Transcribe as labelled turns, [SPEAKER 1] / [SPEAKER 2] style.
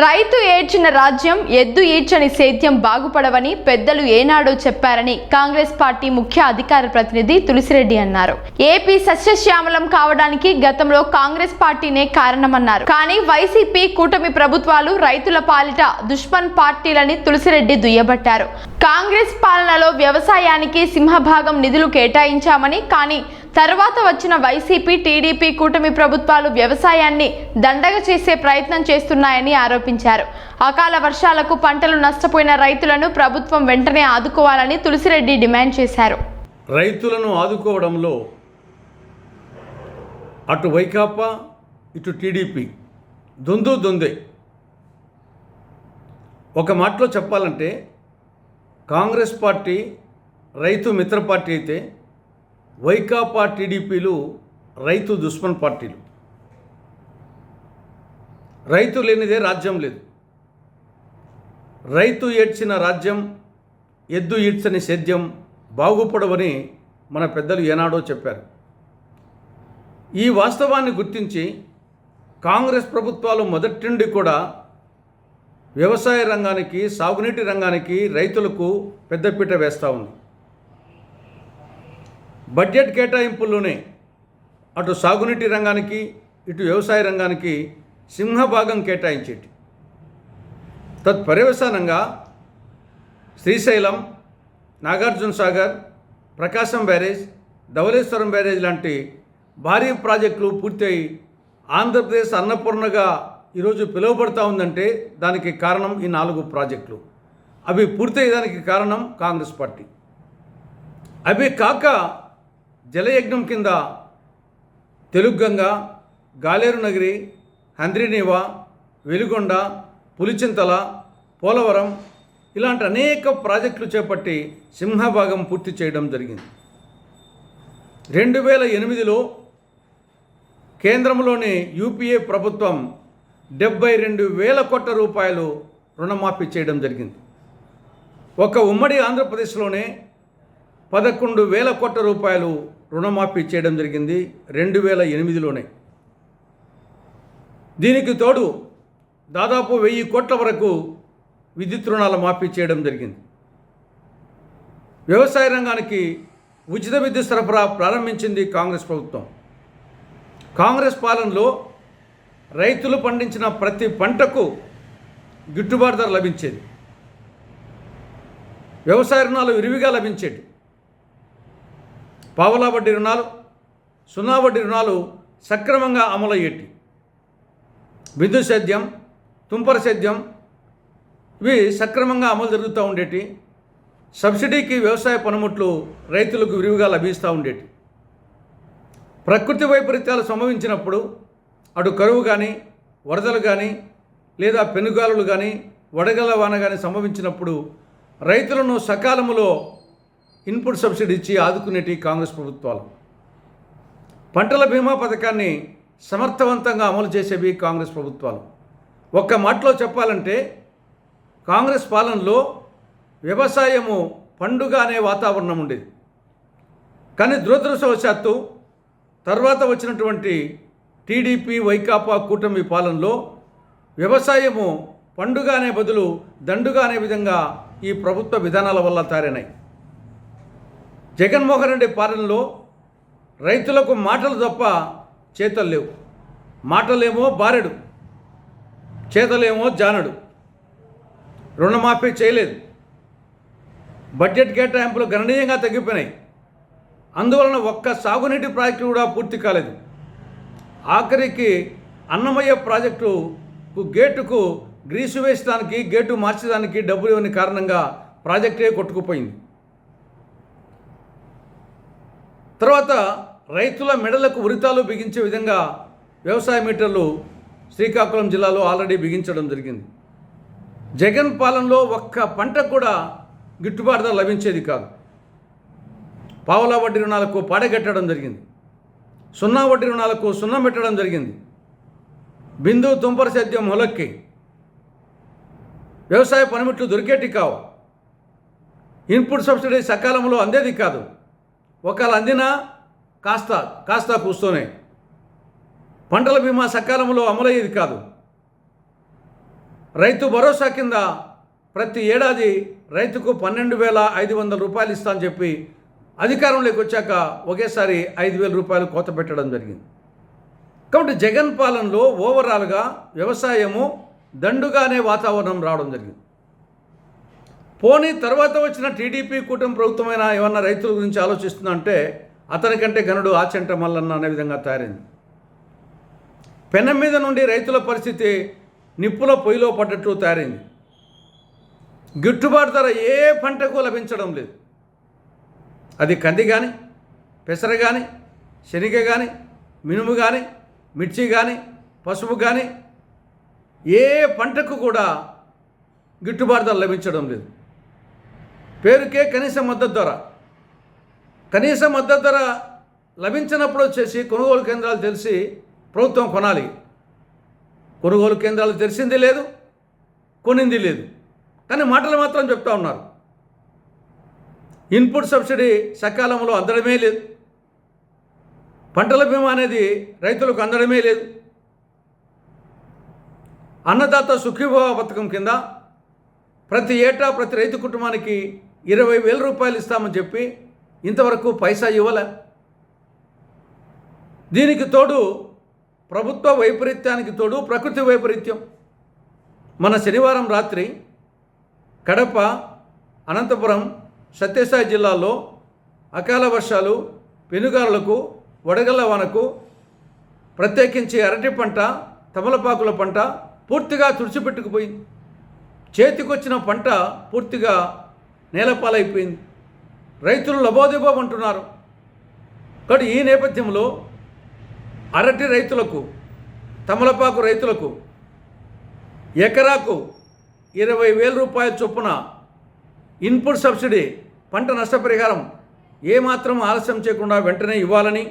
[SPEAKER 1] రైతు ఏడ్చిన రాజ్యం ఎద్దు ఈడ్చని సేద్యం బాగుపడవని పెద్దలు ఏనాడో చెప్పారని కాంగ్రెస్ పార్టీ ముఖ్య అధికార ప్రతినిధి తులసిరెడ్డి అన్నారు. ఏపీ సస్యశ్యామలం కావడానికి గతంలో కాంగ్రెస్ పార్టీనే కారణమన్నారు. కానీ వైసీపీ కూటమి ప్రభుత్వాలు రైతుల పాలిట దుష్మన్ పార్టీలని తులసిరెడ్డి దుయ్యబట్టారు. కాంగ్రెస్ పాలనలో వ్యవసాయానికి సింహభాగం నిధులు కేటాయించామని కానీ తర్వాత వచ్చిన వైసీపీ టీడీపీ కూటమి ప్రభుత్వాలు వ్యవసాయాన్ని దండగ చేసే ప్రయత్నం చేస్తున్నాయని ఆరోపించారు. అకాల వర్షాలకు పంటలు నష్టపోయిన రైతులను ప్రభుత్వం వెంటనే ఆదుకోవాలని తులసిరెడ్డి డిమాండ్ చేశారు.
[SPEAKER 2] రైతులను ఆదుకోవడంలో అటు వైకాపా ఇటు టీడీపీ దొందు దొందే. ఒక మాటలో చెప్పాలంటే కాంగ్రెస్ పార్టీ రైతు మిత్ర పార్టీ అయితే వైకాపా టీడీపీలు రైతు దుష్మన్ పార్టీలు. రైతు లేనిదే రాజ్యం లేదు. రైతు ఏడ్చిన రాజ్యం ఎద్దు ఈడ్చని సేద్యం బాగుపడవని మన పెద్దలు ఏనాడో చెప్పారు. ఈ వాస్తవాన్ని గుర్తించి కాంగ్రెస్ ప్రభుత్వాలు మొదటి నుండి కూడా వ్యవసాయ రంగానికి సాగునీటి రంగానికి రైతులకు పెద్దపీట వేస్తూ ఉంది. బడ్జెట్ కేటాయింపుల్లోనే అటు సాగునీటి రంగానికి ఇటు వ్యవసాయ రంగానికి సింహభాగం కేటాయించేటి. తత్పర్యవసానంగా శ్రీశైలం నాగార్జున సాగర్ ప్రకాశం బ్యారేజ్ ధవళేశ్వరం బ్యారేజ్ లాంటి భారీ ప్రాజెక్టులు పూర్తయి ఆంధ్రప్రదేశ్ అన్నపూర్ణగా ఈరోజు పిలువబడతా ఉందంటే దానికి కారణం ఈ నాలుగు ప్రాజెక్టులు. అవి పూర్తయ్యేదానికి కారణం కాంగ్రెస్ పార్టీ. అవి కాక జలయజ్ఞం కింద తెలుగంగ గాలేరు నగిరి హంద్రినీవ వెలుగొండ పులిచింతల పోలవరం ఇలాంటి అనేక ప్రాజెక్టులు చేపట్టి సింహభాగం పూర్తి చేయడం జరిగింది. రెండు వేల ఎనిమిదిలో కేంద్రంలోని యూపీఏ ప్రభుత్వం డెబ్బై రెండు వేల కోట్ల రూపాయలు రుణమాఫీ చేయడం జరిగింది. ఒక ఉమ్మడి ఆంధ్రప్రదేశ్లోనే పదకొండు వేల కోట్ల రూపాయలు రుణమాఫీ చేయడం జరిగింది రెండు వేల ఎనిమిదిలోనే. దీనికి తోడు దాదాపు వెయ్యి కోట్ల వరకు విద్యుత్ రుణాల మాఫీ చేయడం జరిగింది. వ్యవసాయ రంగానికి ఉచిత విద్యుత్ సరఫరా ప్రారంభించింది కాంగ్రెస్ ప్రభుత్వం. కాంగ్రెస్ పాలనలో రైతులు పండించిన ప్రతి పంటకు గిట్టుబాటు ధర లభించేది. వ్యవసాయ రుణాలు విరివిగా లభించేది. పావలా వడ్డీ రుణాలు సున్నా వడ్డీ రుణాలు సక్రమంగా అమలయ్యేటి. విద్యుత్ సేద్యం తుంపర సేద్యం ఇవి సక్రమంగా అమలు జరుగుతూ ఉండేటి. సబ్సిడీకి వ్యవసాయ పనిముట్లు రైతులకు విరివిగా లభిస్తూ ఉండేటి. ప్రకృతి వైపరీత్యాలు సంభవించినప్పుడు అటు కరువు కానీ వరదలు కానీ లేదా పెనుగాలులు కానీ వడగల వాన కానీ సంభవించినప్పుడు రైతులను సకాలంలో ఇన్పుట్ సబ్సిడీ ఇచ్చి ఆదుకునేటి కాంగ్రెస్ ప్రభుత్వాలు. పంటల బీమా పథకాన్ని సమర్థవంతంగా అమలు చేసేవి కాంగ్రెస్ ప్రభుత్వాలు. ఒక్క మాటలో చెప్పాలంటే కాంగ్రెస్ పాలనలో వ్యవసాయము పండుగ అనే వాతావరణం ఉండేది. కానీ దురదృష్టవశాత్తు తర్వాత వచ్చినటువంటి టీడీపీ వైకాపా కూటమి పాలనలో వ్యవసాయము పండుగ అనే బదులు దండుగా అనే విధంగా ఈ ప్రభుత్వ విధానాల వల్ల తయారైనాయి. జగన్మోహన్ రెడ్డి పాలనలో రైతులకు మాటలు తప్ప చేతలు లేవు. మాటలేమో బారెడు చేతలేమో జానడు. రుణమాఫీ చేయలేదు. బడ్జెట్ కేటాయింపులు గణనీయంగా తగ్గిపోయినాయి. అందువలన ఒక్క సాగునీటి ప్రాజెక్టు కూడా పూర్తి కాలేదు. ఆఖరికి అన్నమయ్య ప్రాజెక్టు గేటుకు గ్రీసు వేసడానికి గేటు మార్చడానికి డబ్బులు ఇవ్వని కారణంగా ప్రాజెక్టే కొట్టుకుపోయింది. తర్వాత రైతుల మెడలకు ఉరితాలు బిగించే విధంగా వ్యవసాయ మీటర్లు శ్రీకాకుళం జిల్లాలో ఆల్రెడీ బిగించడం జరిగింది. జగన్ పాలనలో ఒక్క పంట కూడా గిట్టుబాటు ధర లభించేది కాదు. పావులా వడ్డీ రుణాలకు పాడగట్టడం జరిగింది. సున్నా వడ్డీ రుణాలకు సున్నం పెట్టడం జరిగింది. బిందు తుంపర సేద్యం మొలక్కి వ్యవసాయ పనిముట్లు దొరికేటి కావు. ఇన్పుట్ సబ్సిడీ సకాలంలో అందేది కాదు. ఒకవేళ అందినా కాస్త కాస్త కూస్తూనే. పంటల బీమా సకాలంలో అమలయ్యేది కాదు. రైతు భరోసా కింద ప్రతి ఏడాది రైతుకు పన్నెండు వేల ఐదు వందల రూపాయలు ఇస్తా అని చెప్పి అధికారంలోకి వచ్చాక ఒకేసారి ఐదు వేల రూపాయలు కోత పెట్టడం జరిగింది. కాబట్టి జగన్ పాలనలో ఓవరాల్గా వ్యవసాయము దండుగానే వాతావరణం రావడం జరిగింది. పోనీ తర్వాత వచ్చిన టీడీపీ కూటమి ప్రభుత్వమైన ఏమన్నా రైతుల గురించి ఆలోచిస్తుందంటే అతనికంటే గనుడు ఆచంట మల్లన్న అనే విధంగా తయారైంది. పెనం మీద నుండి రైతుల పరిస్థితి నిప్పుల పొయ్యిలో పడ్డట్లు తయారైంది. గిట్టుబాటు ధర ఏ పంటకు లభించడం లేదు. అది కంది కానీ పెసర కానీ శనగ కానీ మినుము కానీ మిర్చి కానీ పసుపు కానీ ఏ పంటకు కూడా గిట్టుబాటు ధర లభించడం లేదు. పేరుకే కనీస మద్దతు ధర. కనీస మద్దతు ధర లభించినప్పుడు వచ్చేసి కొనుగోలు కేంద్రాలు తెలిసి ప్రభుత్వం కొనాలి. కొనుగోలు కేంద్రాలు తెలిసింది లేదు కొనింది లేదు. కానీ మాటలు మాత్రం చెప్తా ఉన్నారు. ఇన్పుట్ సబ్సిడీ సకాలంలో అందడమే లేదు. పంటల బీమా అనేది రైతులకు అందడమే లేదు. అన్నదాత సుఖీభావ పథకం కింద ప్రతి ఏటా ప్రతి రైతు కుటుంబానికి ఇరవై వేల రూపాయలు ఇస్తామని చెప్పి ఇంతవరకు పైసా ఇవ్వలే. దీనికి తోడు ప్రభుత్వ వైపరీత్యానికి తోడు ప్రకృతి వైపరీత్యం. మన శనివారం రాత్రి కడప అనంతపురం సత్యసాయి జిల్లాల్లో అకాల వర్షాలు పెనుగారులకు వడగళ్ళ వానకు ప్రత్యేకించి అరటి పంట తమలపాకుల పంట పూర్తిగా తుడిచిపెట్టుకుపోయింది. చేతికొచ్చిన పంట పూర్తిగా నేలపాలైపోయింది. రైతులు లబోదిబోం అంటున్నారు. కాబట్టి ఈ నేపథ్యంలో అరటి రైతులకు తమలపాకు రైతులకు ఎకరాకు ఇరవై వేల రూపాయల చొప్పున ఇన్పుట్ సబ్సిడీ పంట నష్టపరిహారం ఏమాత్రం ఆలస్యం చేయకుండా వెంటనే ఇవ్వాలని